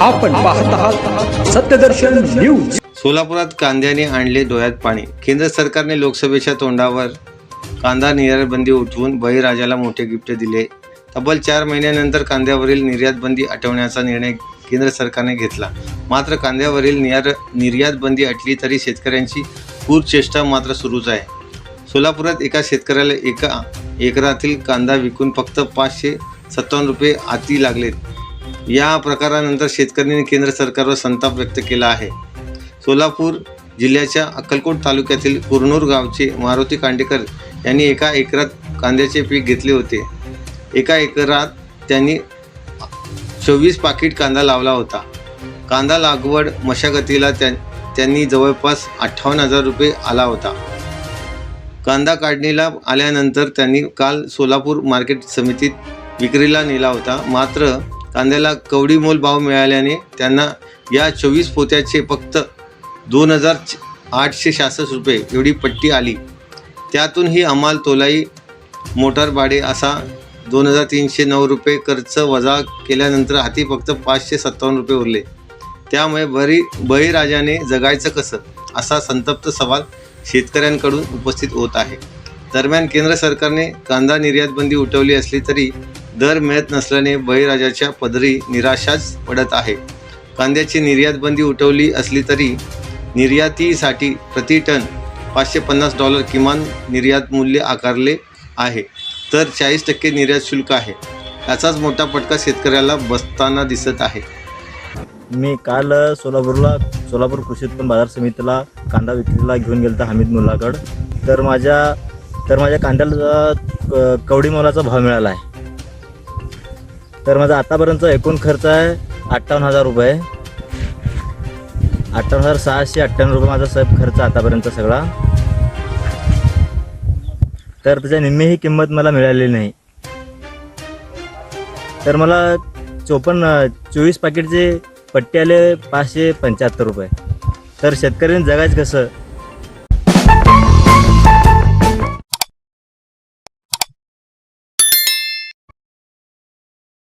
आपण पाहत आहात सत्यदर्शन न्यूज. सोलापुरात कांद्याने आणले डोळ्यात पाणी. केंद्र सरकारने लोकसभेच्या तोंडावर कांदा निर्यातबंदी उठवून बळीराजाला मोठे गिफ्ट दिले. तब्बल चार महिन्यानंतर कांद्यावरील निर्यातबंदी आठवण्याचा हटवण्याचा निर्णय केंद्र सरकारने घेतला. मात्र कांद्यावरील निर्यात निर्यातबंदी हटली तरी शेतकऱ्यांची पूर चेष्टा मात्र सुरूच आहे. सोलापुरात एका शेतकऱ्याला एका एकरातील कांदा विकून फक्त पाचशे सत्तावन्न रुपये हाती लागलेत. या प्रकारानंतर शेतकऱ्यांनी केंद्र सरकारवर संताप व्यक्त केला आहे. सोलापूर जिल्ह्याच्या अक्कलकोट तालुक्यातील कुरनूर गावचे मारुती कांडेकर यांनी एका एकरात कांद्याचे पीक घेतले होते. एका एकरात त्यांनी चोवीस पाकिट कांदा लावला होता. कांदा लागवड मशागतीला त्या त्यांनी जवळपास अठ्ठावन्न हजार रुपये आला होता. कांदा काढणीला आल्यानंतर त्यांनी काल सोलापूर मार्केट समितीत विक्रीला नेला होता. मात्र कांद्याला कवडी मोल भाव मिळाल्याने त्यांना या चोवीस पोत्याचे फक्त दोन हजार आठशे सहासष्ट रुपये एवढी पट्टी आली. त्यातून ही हमाल तोलाई मोटार भाडे असा दोन हजार तीनशे नऊ रुपये खर्च वजा केल्यानंतर हाती फक्त पाचशे सत्तावन्न रुपये उरले. त्यामुळे बरी बळीराजाने जगायचं कसं? असा संतप्त सवाल शेतकऱ्यांकडून उपस्थित होत आहे. दरम्यान केंद्र सरकारने कांदा निर्यात बंदी उठवली असली तरी दर मिळत नसल्याने बळीराजाच्या पदरी निराशाच पडत आहे. कांद्याची निर्यात बंदी उठवली असली तरी निर्यातीसाठी प्रति टन पाचशे पन्नास डॉलर किमान निर्यात मूल्य आकारले आहे. तर चाळीस टक्के निर्यात शुल्क आहे. याचाच मोठा फटका शेतकऱ्याला बसताना दिसत आहे. मी काल सोलापूरला सोलापूर कृषी उत्पन्न बाजार समितीला कांदा विक्रीला घेऊन गेलो हमीद मुलाकड तर माझ्या तर माझ्या कांद्याला क- कवडी मोलाचा भाव मिळाला आहे. तर माझा आतापर्यंतचा एकूण खर्च आहे अठ्ठावन्न हजार रुपये. अठ्ठावन्न हजार सहाशे अठ्ठ्याण्णव रुपये माझा सब खर्च आतापर्यंत सगळा. तर त्याच्या निम्मी ही किंमत मला मिळालेली नाही. तर मला चोपन्न चोवीस पाकिटचे पट्टे आले पाचशे पंच्याहत्तर रुपये. तर शेतकऱ्यांनी जगायचं कसं?